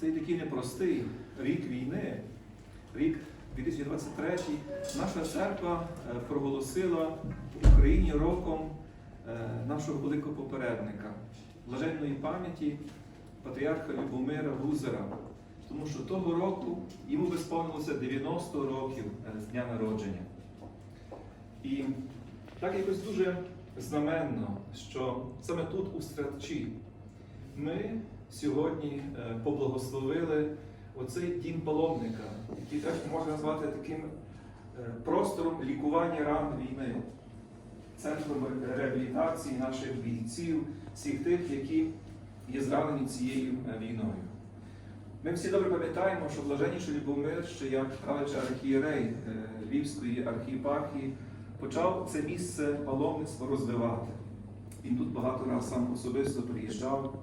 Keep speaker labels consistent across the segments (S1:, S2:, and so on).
S1: цей такий непростий рік війни, рік 2023, наша церква е, проголосила в Україні роком е, нашого великого попередника, блаженної пам'яті патріарха Любомира Гузера. Тому що того року йому би сповнилося 90 років е, з дня народження. І так якось дуже знаменно, що саме тут, у Стратчі, ми сьогодні е, поблагословили оцей дім паломника, який теж можна назвати таким е, простором лікування ран війни, центром реабілітації наших бійців, всіх тих, які є зранені цією е, війною. Ми всі добре пам'ятаємо, що блаженніший Любомир, ще як правич архієрей Львівської архієпархії, почав це місце паломництва розвивати. Він тут багато разів сам особисто приїжджав.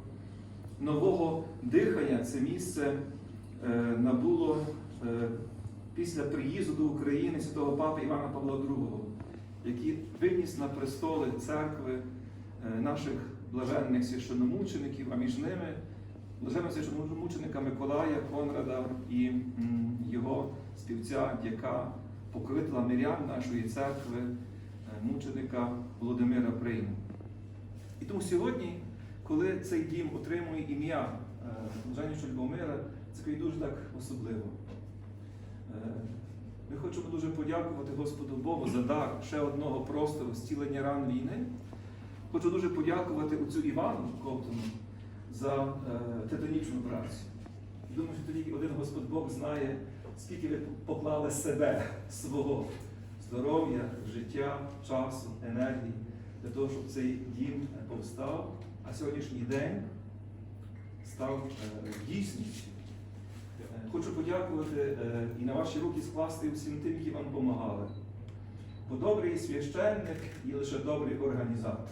S1: Нового дихання це місце е, набуло е, після приїзду до України святого папи Івана Павла II, який виніс на престоли церкви е, наших блаженних священномучеників, а між ними блаженного священомученика Миколая Конрада і його співця, дяка, покровителя мирян нашої церкви, мученика Володимира Прийму. І тому сьогодні, коли цей дім отримує ім'я е, Блаженнішого Любомира, це дуже так особливо. Е, Ми хочемо дуже подякувати Господу Богу за дар ще одного простору зцілення ран війни. Хочу дуже подякувати оцю Івану Ковтуну за е, титанічну працю. Думаю, що тоді один Господь Бог знає, скільки ви поклали себе, свого здоров'я, життя, часу, енергії для того, щоб цей дім повстав, а сьогоднішній день став е, дійсністю. Хочу подякувати е, і на ваші руки скласти всім тим, які вам допомагали. Бо добрий священник і лише добрий організатор,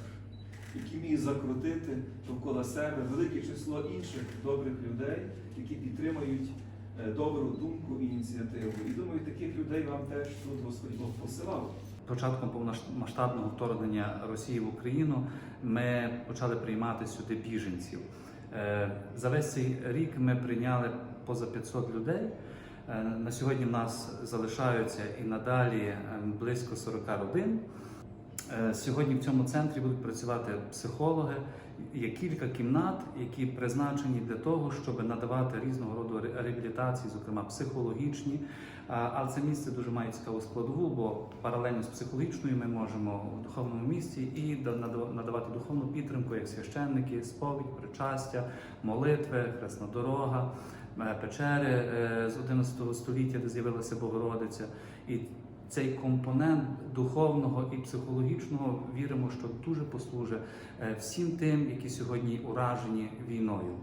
S1: який міг закрутити довкола себе велике число інших добрих людей, які підтримують добру думку і ініціативу. І думаю, таких людей вам теж тут Господь Бог посилав.
S2: Початком повномасштабного вторгнення Росії в Україну ми почали приймати сюди біженців. Е, За весь цей рік ми прийняли поза 500 людей. Е, На сьогодні в нас залишаються і надалі е, близько 40 родин. Е, Сьогодні в цьому центрі будуть працювати психологи. Є кілька кімнат, які призначені для того, щоб надавати різного роду реабілітації, зокрема психологічні. Але це місце дуже має цікаву складову, бо паралельно з психологічною ми можемо в духовному місці і да- надавати духовну підтримку, як священники, сповідь, причастя, молитви, хресна дорога, е, печери е, з 11 століття, де з'явилася Богородиця. І цей компонент духовного і психологічного віримо, що дуже послужить е, всім тим, які сьогодні уражені війною.